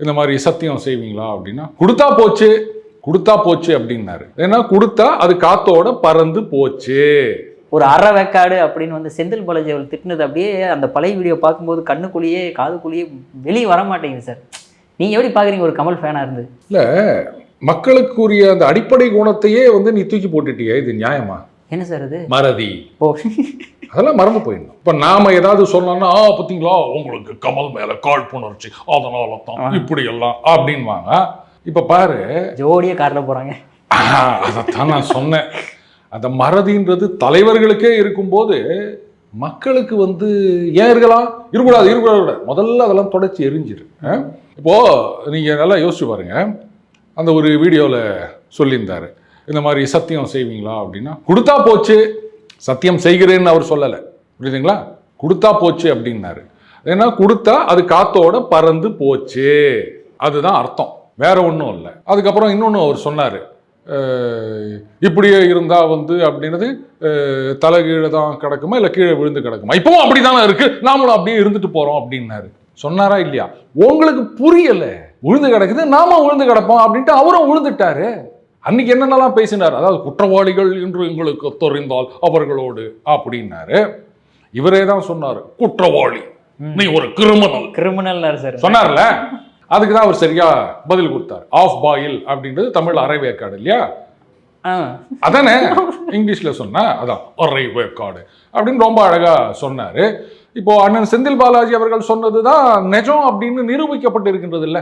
இந்த மாதிரி சத்தியம் செய்வீங்களா அப்படின்னா கொடுத்தா போச்சு கொடுத்தா போச்சு அப்படின்னாரு. ஏன்னா கொடுத்தா அது காத்தோட பறந்து போச்சு. ஒரு அரை வேக்காடு அப்படின்னு வந்து செந்தில் பாலாஜி அவர் திட்டினது அப்படியே அந்த பழைய வீடியோ பார்க்கும்போது கண்ணுக்குள்ளேயே காதுக்குள்ளேயே வெளியே வர மாட்டேங்குது சார். நீங்க எப்படி பாக்குறீங்க ஒரு கமல் ஃபேனா இருந்து. இல்ல மக்களுக்குரிய அந்த அடிப்படை குணத்தையே வந்து நீ தூக்கி போட்டுட்டியே இது நியாயமா? என்ன சார் அது? மறதி. ஓ. அதெல்லாம் மறந்து போயிடணும். இப்ப நாம ஏதாவது சொன்னோம்னா ஆ பாத்தீங்களா? உங்களுக்கு கமல் மேல காழ்ப்புணர்ச்சி. அதனால தான் இப்படி எல்லாம் அப்படின்வாங்க. இப்ப பாரு. ஜோடியா கார்ல போறாங்க. ஆஹ், அதைத்தான் நான் சொன்னேன். அந்த மறதின்றது தலைவர்களுக்கே இருக்கும்போது மக்களுக்கு வந்து ஏன் இருக்கலாம்? இருக்கக்கூடாது இருக்கக்கூடாது முதல்ல அதெல்லாம் தொடச்சி எரிஞ்சிரு. ஆ? இப்போ நீங்க நல்லா யோசிச்சு பாருங்க. அந்த ஒரு வீடியோவில் சொல்லியிருந்தாரு. இந்த மாதிரி சத்தியம் செய்வீங்களா? அப்படின்னா கொடுத்தா போச்சு. சத்தியம் செய்கிறேன்னு அவர் சொல்லலை. புரியுதுங்களா? கொடுத்தா போச்சு அப்படின்னாரு. ஏன்னா கொடுத்தா அது காத்தோட பறந்து போச்சு. அதுதான் அர்த்தம். வேற ஒன்றும் இல்லை. அதுக்கப்புறம் இன்னொன்று அவர் சொன்னார். இப்படியே இருந்தால் வந்து அப்படின்னது தலைகீழே தலை கீழே தான் கிடக்குமா? இல்லை கீழே விழுந்து கிடக்குமா? இப்பவும் அப்படி தானே இருக்கு. நாமளும் அப்படியே இருந்துட்டு போகிறோம் அப்படின்னாரு. சொன்னாரா இல்லையா? உங்களுக்கு புரியல. விழுந்து கிடக்குது. நாம விழுந்து கிடப்போம் அப்படின்ட்டு அவரும் விழுந்துட்டாரு. அன்னைக்கு என்னென்னலாம் பேசினார்? அதாவது குற்றவாளிகள் என்று எங்களுக்கு தெரிந்தால் அவர்களோடு அப்படின்னாரு. இவரே தான் சொன்னார் குற்றவாளி. நீ ஒரு கிரிமினல் கிரிமினல் சார். சொன்னார்ல? அதுக்கு தான் அவர் சரியா பதில் கொடுத்தார். ஆஃப் பாயில் அப்படின்றது தமிழ் அரை வேக்காடு இல்லையா அதானே? இங்கிலீஷ்ல சொன்னா அதான் அரை வேக்காடு அப்படின்னு ரொம்ப அழகா சொன்னாரு. இப்போ அண்ணன் செந்தில் பாலாஜி அவர்கள் சொன்னதுதான் நிஜம் அப்படின்னு நிரூபிக்கப்பட்டு இருக்கின்றது இல்ல